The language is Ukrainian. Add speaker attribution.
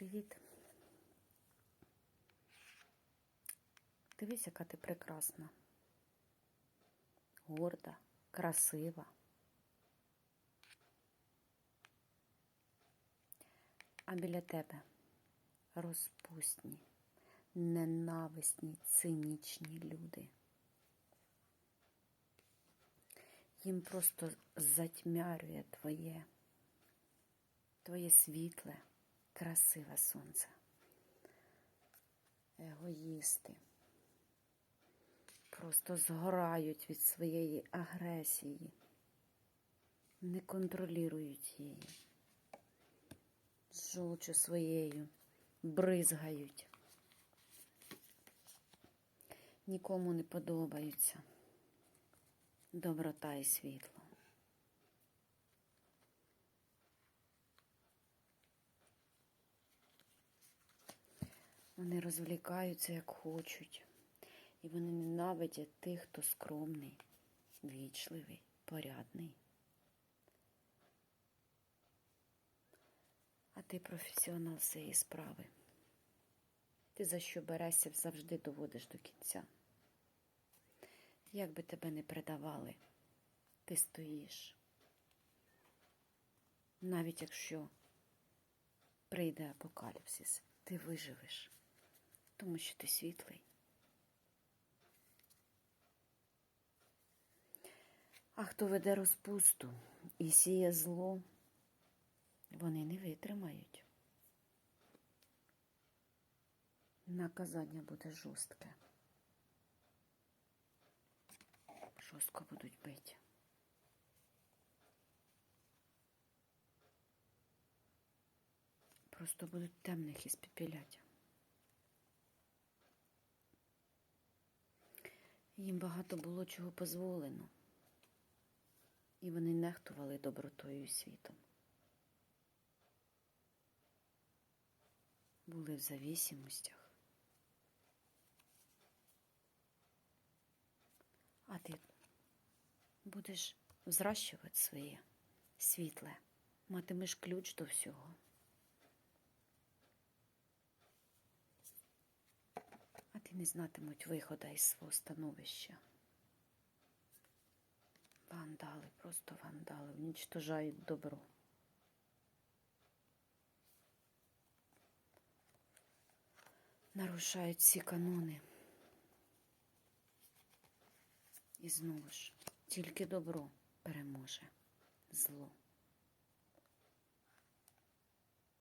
Speaker 1: Привіт. Дивись, яка ти прекрасна. Горда, красива. А біля тебе розпусні, ненависні, цинічні люди. Їм просто затьмярює твоє, твоє світле, красиве сонце. Егоїсти просто згорають від своєї агресії, не контролюють її, з жовчю своєю бризгають. Нікому не подобаються доброта і світло. Вони розвлікаються як хочуть, і вони ненавидять тих, хто скромний, вічливий, порядний. А ти професіонал цієї справи. Ти за що берешся, завжди доводиш до кінця. Як би тебе не предавали, ти стоїш. Навіть якщо прийде апокаліпсис, ти виживеш, тому що ти світлий. А хто веде розпусту і сіє зло, вони не витримають. Наказання буде жорстке. Жорстко будуть бити. Просто будуть темних із іспепілять. Їм багато було чого дозволено. І вони нехтували добротою і світом. Були в завісимостях. А ти будеш взращувати своє світле, матимеш ключ до всього. А ти не знатимуть виходу із свого становища. Вандали, просто вандали, уничтожають добро. Нарушають всі канони. І знову ж, тільки добро переможе зло.